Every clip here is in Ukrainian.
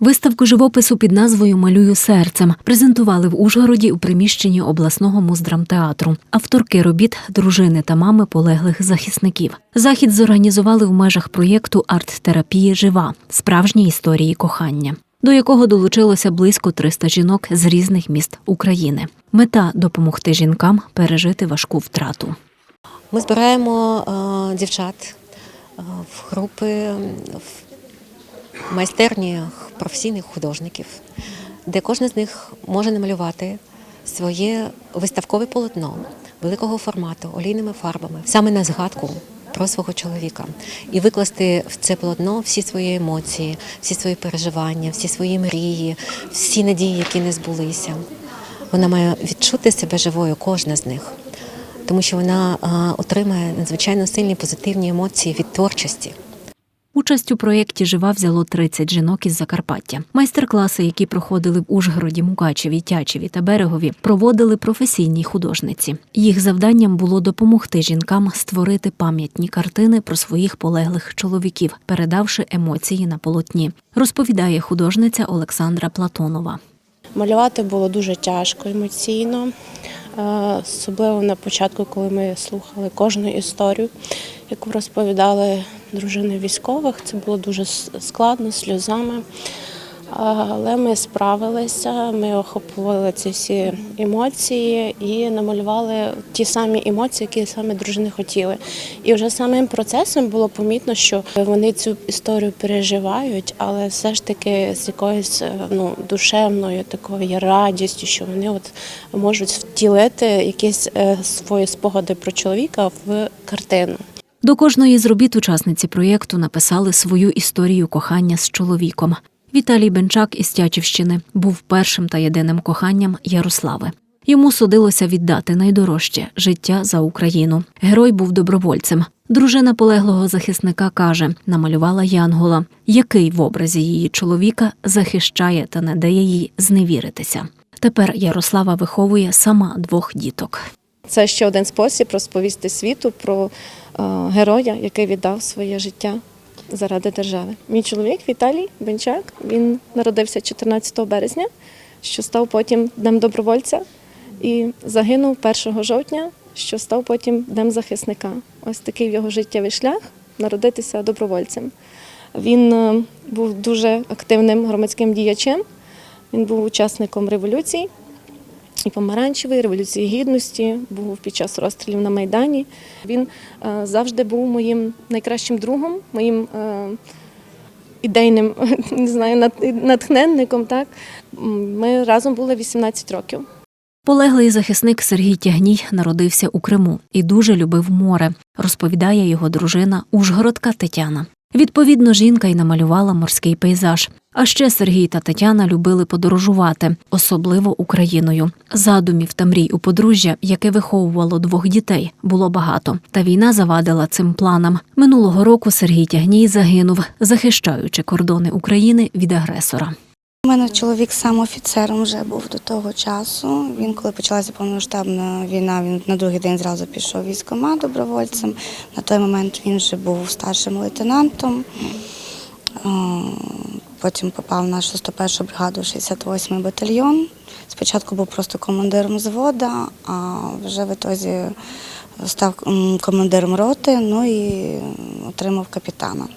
Виставку живопису під назвою Малюю серцем презентували в Ужгороді у приміщенні обласного муздрамтеатру. Авторки робіт дружини та мами полеглих захисників. Захід зорганізували в межах проєкту арт-терапії Жива справжні історії кохання, до якого долучилося близько 300 жінок з різних міст України. Мета допомогти жінкам пережити важку втрату. Ми збираємо е, дівчат е, в групи в майстерні професійних художників, де кожен з них може намалювати своє виставкове полотно великого формату олійними фарбами, саме на згадку про свого чоловіка, і викласти в це полотно всі свої емоції, всі свої переживання, всі свої мрії, всі надії, які не збулися. Вона має відчути себе живою, кожна з них тому що вона отримає надзвичайно сильні позитивні емоції від творчості. Участь у проєкті Жива взяло 30 жінок із Закарпаття. Майстер-класи, які проходили в Ужгороді, Мукачеві, Тячеві та Берегові, проводили професійні художниці. Їх завданням було допомогти жінкам створити пам'ятні картини про своїх полеглих чоловіків, передавши емоції на полотні. Розповідає художниця Олександра Платонова. Малювати було дуже тяжко емоційно, особливо на початку, коли ми слухали кожну історію, яку розповідали дружини військових. Це було дуже складно, сльозами. Але ми справилися, ми охопили ці всі емоції і намалювали ті самі емоції, які саме дружини хотіли. І вже самим процесом було помітно, що вони цю історію переживають, але все ж таки з якоюсь е, ну, душевною такою радістю, що вони от можуть втілити якісь е, свої спогади про чоловіка в картину. До кожної з робіт учасниці проєкту написали свою історію кохання з чоловіком. Віталій Бенчак із Тячівщини був першим та єдиним коханням Ярослави. Йому судилося віддати найдорожче життя за Україну. Герой був добровольцем. Дружина полеглого захисника каже, намалювала Янгола, який в образі її чоловіка захищає та не дає їй зневіритися. Тепер Ярослава виховує сама двох діток. Це ще один спосіб розповісти світу про е, героя, який віддав своє життя заради держави. Мій чоловік Віталій Бенчак. Він народився 14 березня, що став потім днем добровольця, і загинув 1 жовтня, що став потім днем захисника. Ось такий його життєвий шлях народитися добровольцем. Він е, був дуже активним громадським діячем. Він був учасником революцій і помаранчевої революції гідності, був під час розстрілів на Майдані. Він е, завжди був моїм найкращим другом, моїм е, ідейним не знаю, натхненником. Так? Ми разом були 18 років. Полеглий захисник Сергій Тягній народився у Криму і дуже любив море, розповідає його дружина Ужгородка Тетяна. Відповідно, жінка й намалювала морський пейзаж. А ще Сергій та Тетяна любили подорожувати, особливо Україною. Задумів та мрій у подружжя, яке виховувало двох дітей, було багато. Та війна завадила цим планам. Минулого року Сергій Тягній загинув, захищаючи кордони України від агресора. У мене чоловік сам офіцером вже був до того часу. Він, коли почалася повномасштабна війна, він на другий день зразу пішов військома добровольцем. На той момент він вже був старшим лейтенантом. Е, Потім попав в нашу 101 бригаду, 68-й батальйон. Спочатку був просто командиром взвода, а вже в ітозі став командиром роти, ну і отримав капітана.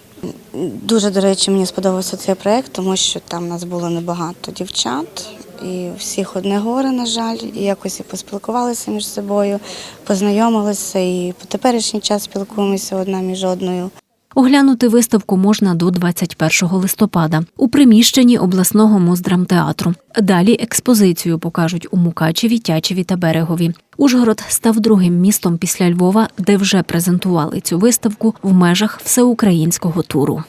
Дуже, до речі, мені сподобався цей проєкт, тому що там нас було небагато дівчат, і всіх одне горе, на жаль, і якось і поспілкувалися між собою, познайомилися, і по теперішній час спілкуємося одна між одною. Оглянути виставку можна до 21 листопада у приміщенні обласного моздрамтеатру. Далі експозицію покажуть у Мукачеві, Тячеві та Берегові. Ужгород став другим містом після Львова, де вже презентували цю виставку в межах всеукраїнського туру.